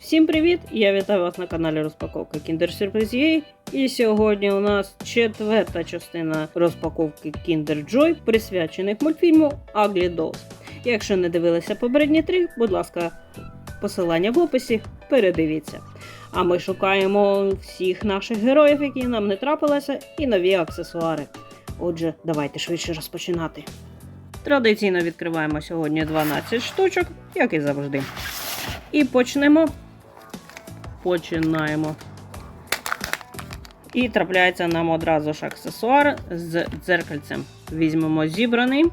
Всім привіт! Я вітаю вас на каналі Розпаковка Kinder Surprise. І сьогодні у нас четверта частина розпаковки Kinder Joy, присвячених мультфільму Ugly Dolls. Якщо не дивилися попередні три, будь ласка, посилання в описі, передивіться. А ми шукаємо всіх наших героїв, які нам не трапилися, і нові аксесуари. Отже, давайте швидше розпочинати. Традиційно відкриваємо сьогодні 12 штучок, як і завжди. І почнемо. Починаємо. І трапляється нам одразу ж аксесуар з дзеркальцем. Візьмемо зібраний.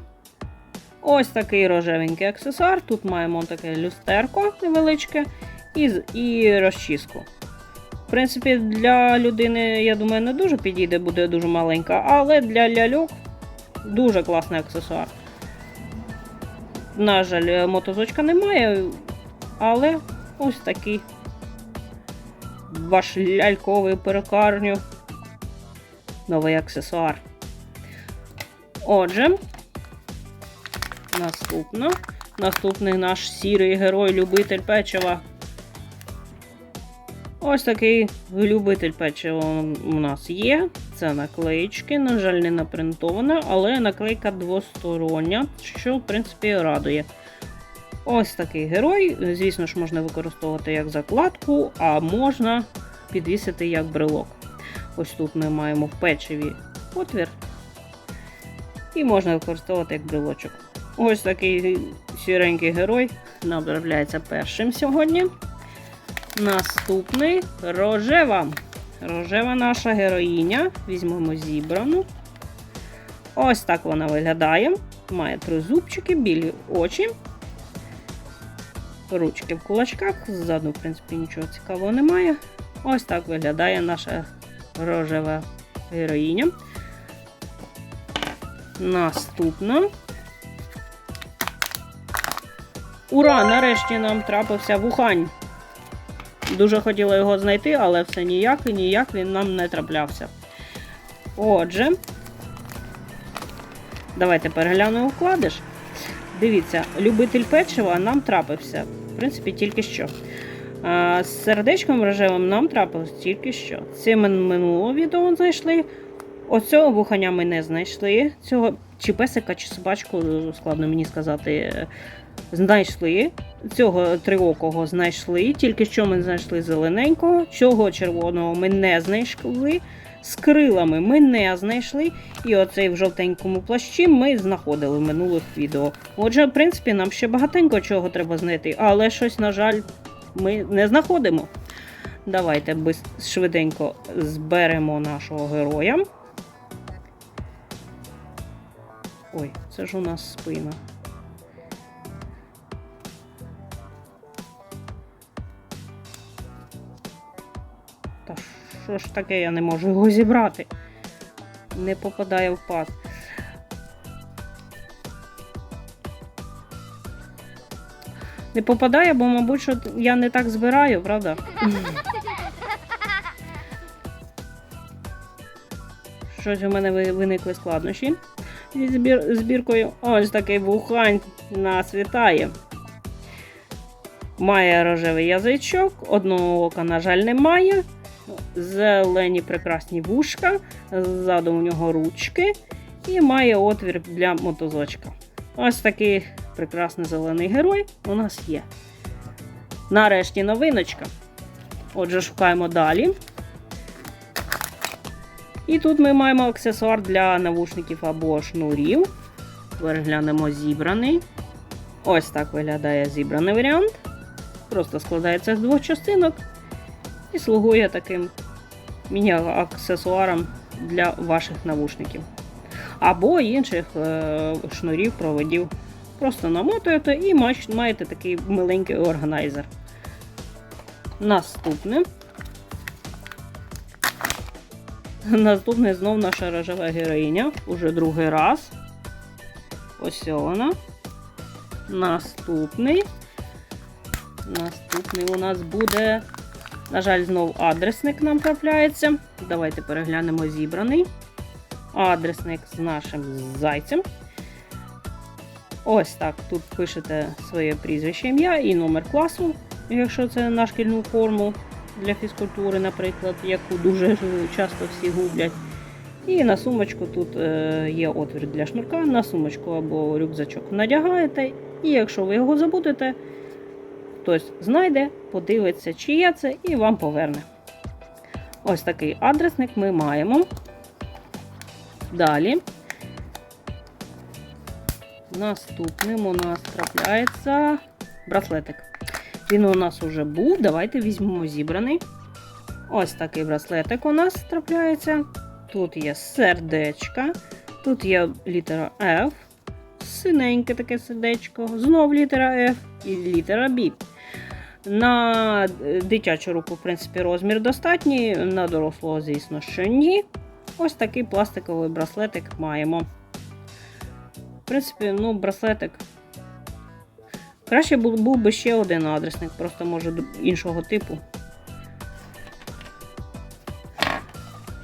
Ось такий рожевенький аксесуар. Тут маємо таке люстерко невеличке і, і розчіску. В принципі, для людини, я думаю, не дуже підійде, буде дуже маленька, але для ляльок дуже класний аксесуар. На жаль, мотозочка немає, але ось такий ваш ляльковий перукарню. Новий аксесуар. Отже, наступно. Наступний наш сірий герой-любитель печива. Ось такий любитель печива у нас є. Це наклеїчки. На жаль, не напринтована, але наклейка двостороння, що, в принципі, радує. Ось такий герой. Звісно ж, можна використовувати як закладку, а можна підвісити як брелок. Ось тут ми маємо в печиві отвір. І можна використовувати як брелочок. Ось такий сіренький герой нам трапляється першим сьогодні. Наступний рожева. Рожева наша героїня. Візьмемо зібрану. Ось так вона виглядає. Має три зубчики, білі очі. Ручки в кулачках. Ззаду, в принципі, нічого цікавого немає. Ось так виглядає наша рожева героїня. Наступна. Ура! Нарешті нам трапився вухань. Дуже хотіла його знайти, але все ніяк і ніяк він нам не траплявся. Отже, давайте переглянемо вкладиш. Дивіться, любитель печива нам трапився. В принципі, тільки що. А, з сердечком рожевим нам трапилось тільки що. Це ми минулого відео знайшли. Оцього вуханя ми не знайшли. Цього чи песика, чи собачку, складно мені сказати. Знайшли. Цього триокого знайшли. Тільки що ми знайшли зелененького. Цього червоного ми не знайшли. З крилами ми не знайшли. І оцей в жовтенькому плащі ми знаходили в минулих відео. Отже, в принципі, нам ще багатенько чого треба знайти, але щось, на жаль, ми не знаходимо. Давайте швиденько зберемо нашого героя. Ой, це ж у нас спина. Та що ж таке, я не можу його зібрати. Не попадає в паз. Не попадає, бо, мабуть, що я не так збираю, правда? Щось у мене виникли складнощі зі збір- збіркою. Ось такий вухань нас вітає. Має рожевий язичок, одного ока, на жаль, немає. Зелені прекрасні вушка, ззаду у нього ручки і має отвір для мотозочка. Ось такий прекрасний зелений герой у нас є. Нарешті новиночка. Отже, шукаємо далі. І тут ми маємо аксесуар для навушників або шнурів. Переглянемо зібраний. Ось так виглядає зібраний варіант. Просто складається з двох частинок і слугує таким міні-аксесуаром для ваших навушників. Або інших е, шнурів, проводів. Просто намотуєте і маєте такий миленький органайзер. Наступне. Наступне знов наша рожева героїня. Уже другий раз. Ось вона. Наступний. Наступний у нас буде. На жаль, знов адресник нам трапляється. Давайте переглянемо зібраний. Адресник з нашим зайцем. Ось так. Тут пишете своє прізвище ім'я і номер класу. якщо це на шкільну форму для фізкультури, наприклад, яку дуже часто всі гублять. І на сумочку тут е, є отвір для шнурка, на сумочку або рюкзачок надягаєте, і якщо ви його забудете, хтось знайде, подивиться, чи це, і вам поверне. Ось такий адресник ми маємо. Далі. Наступним у нас трапляється браслетик. Він у нас уже був. Давайте візьмемо зібраний. Ось такий браслетик у нас трапляється. Тут є сердечка, тут є літера F, синеньке таке сердечко, знов літера F і літера B. На е, дитячу руку, в принципі, розмір достатній, на дорослого, звісно, що ні. Ось такий пластиковий браслетик маємо. В принципі, ну, браслетик. Краще був, би ще один адресник, просто може іншого типу.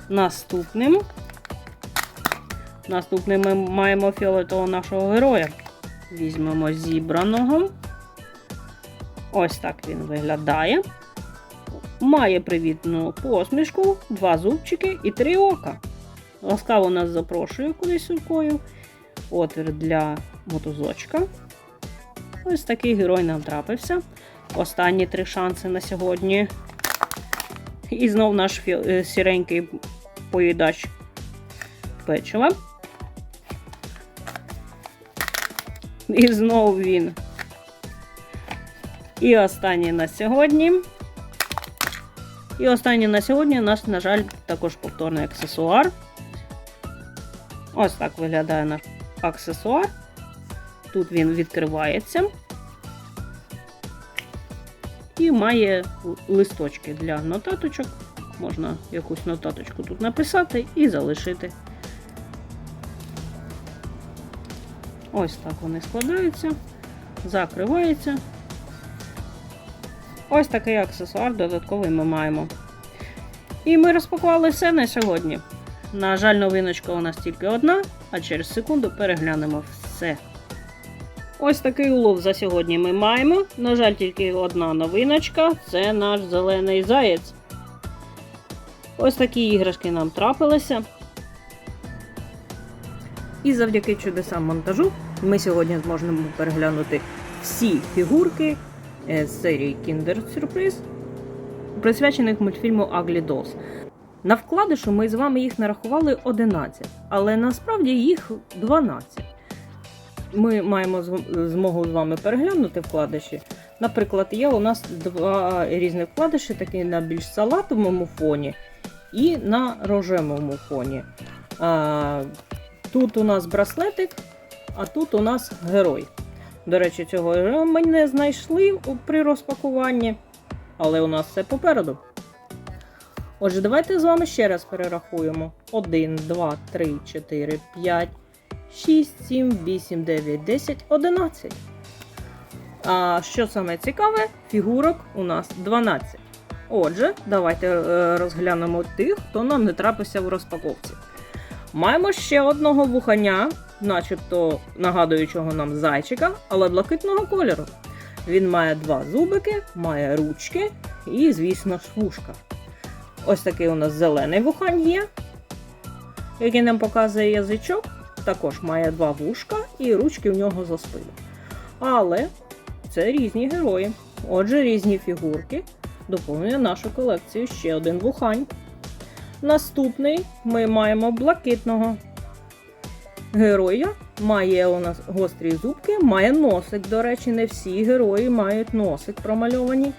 Наступним. Наступним ми маємо фіолетового нашого героя. Візьмемо зібраного. Ось так він виглядає. Має привітну посмішку, два зубчики і три ока. Ласкаво нас запрошує кудись рукою. Отвір для мотузочка. Ось такий герой нам трапився. Останні три шанси на сьогодні. І знов наш е, сіренький поїдач печива. І знов він. І останній на сьогодні. І останній на сьогодні у нас, на жаль, також повторний аксесуар. Ось так виглядає наш аксесуар. Тут він відкривається. І має листочки для нотаточок. Можна якусь нотаточку тут написати і залишити. Ось так вони складаються, закриваються. Ось такий аксесуар додатковий ми маємо. І ми розпакували все на сьогодні. На жаль, новиночка у нас тільки одна, а через секунду переглянемо все. Ось такий улов за сьогодні ми маємо. На жаль, тільки одна новиночка це наш зелений заєць. Ось такі іграшки нам трапилися. І завдяки чудесам монтажу ми сьогодні зможемо переглянути всі фігурки з серії Kinder Surprise, присвячених мультфільму Ugly Dolls. На вкладишу ми з вами їх нарахували 11, але насправді їх 12. Ми маємо змогу з вами переглянути вкладиші. Наприклад, є у нас два різні вкладиші, такі на більш салатовому фоні і на рожевому фоні. Тут у нас браслетик, а тут у нас герой. До речі, цього ми не знайшли при розпакуванні, але у нас все попереду. Отже, давайте з вами ще раз перерахуємо: 1, 2, 3, 4, 5, 6, 7, 8, 9, 10, 11. А що саме цікаве, фігурок у нас 12. Отже, давайте е, розглянемо тих, хто нам не трапився в розпаковці. Маємо ще одного вуханя, начебто нагадуючого нам зайчика, але блакитного кольору. Він має два зубики, має ручки і, звісно ж, вушка. Ось такий у нас зелений вухань є, який нам показує язичок. Також має два вушка і ручки в нього за спину. Але це різні герої. Отже, різні фігурки доповнює нашу колекцію ще один вухань. Наступний ми маємо блакитного героя. Має у нас гострі зубки, має носик. До речі, не всі герої мають носик промальований.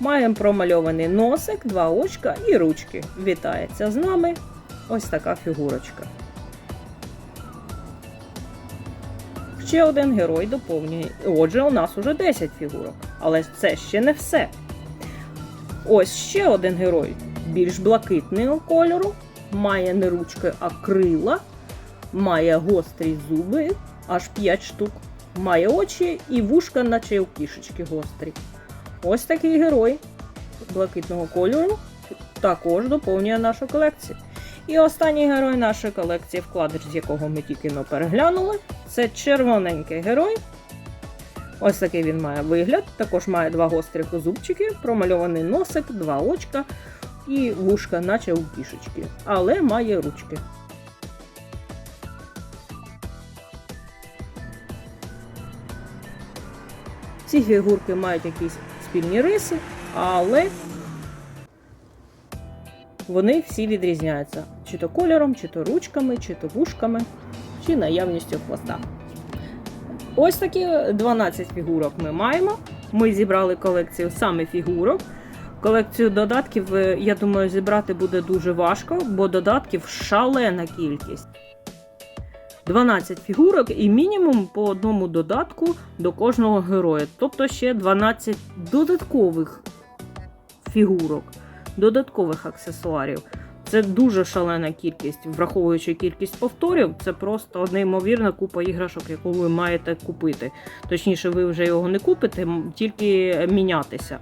Маємо промальований носик, два очка і ручки. Вітається з нами ось така фігурочка. Ще один герой доповнює. Отже, у нас уже 10 фігурок. Але це ще не все. Ось ще один герой, більш блакитного кольору, має не ручки, а крила, має гострі зуби, аж 5 штук, має очі і вушка, наче у кішечки гострі. Ось такий герой блакитного кольору також доповнює нашу колекцію. І останній герой нашої колекції, вкладиш, з якого ми тільки но переглянули, це червоненький герой. Ось такий він має вигляд. Також має два гострих зубчики, промальований носик, два очка і вушка, наче у кішечки. Але має ручки. Ці фігурки мають якісь спільні риси, але вони всі відрізняються чи то кольором, чи то ручками, чи то вушками, чи наявністю хвоста. Ось такі 12 фігурок ми маємо. Ми зібрали колекцію саме фігурок. Колекцію додатків, е, я думаю, зібрати буде дуже важко, бо додатків шалена кількість. 12 фігурок і мінімум по одному додатку до кожного героя. Тобто ще 12 додаткових фігурок, додаткових аксесуарів. Це дуже шалена кількість, враховуючи кількість повторів, це просто неймовірна купа іграшок, яку ви маєте купити. Точніше, ви вже його не купите, тільки мінятися.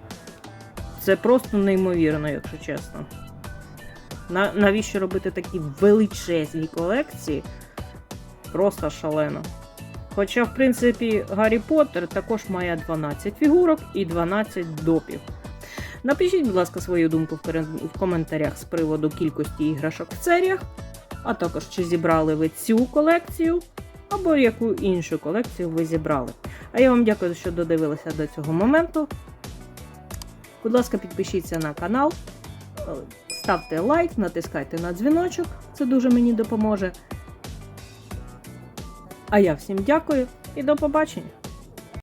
Це просто неймовірно, якщо чесно. На, навіщо робити такі величезні колекції? Просто шалено. Хоча, в принципі, Гаррі Поттер також має 12 фігурок і 12 допів. Напишіть, будь ласка, свою думку в коментарях з приводу кількості іграшок в серіях, а також чи зібрали ви цю колекцію, або яку іншу колекцію ви зібрали. А я вам дякую, що додивилися до цього моменту. Будь ласка, підпишіться на канал, ставте лайк, натискайте на дзвіночок, це дуже мені допоможе. А я всім дякую і до побачення!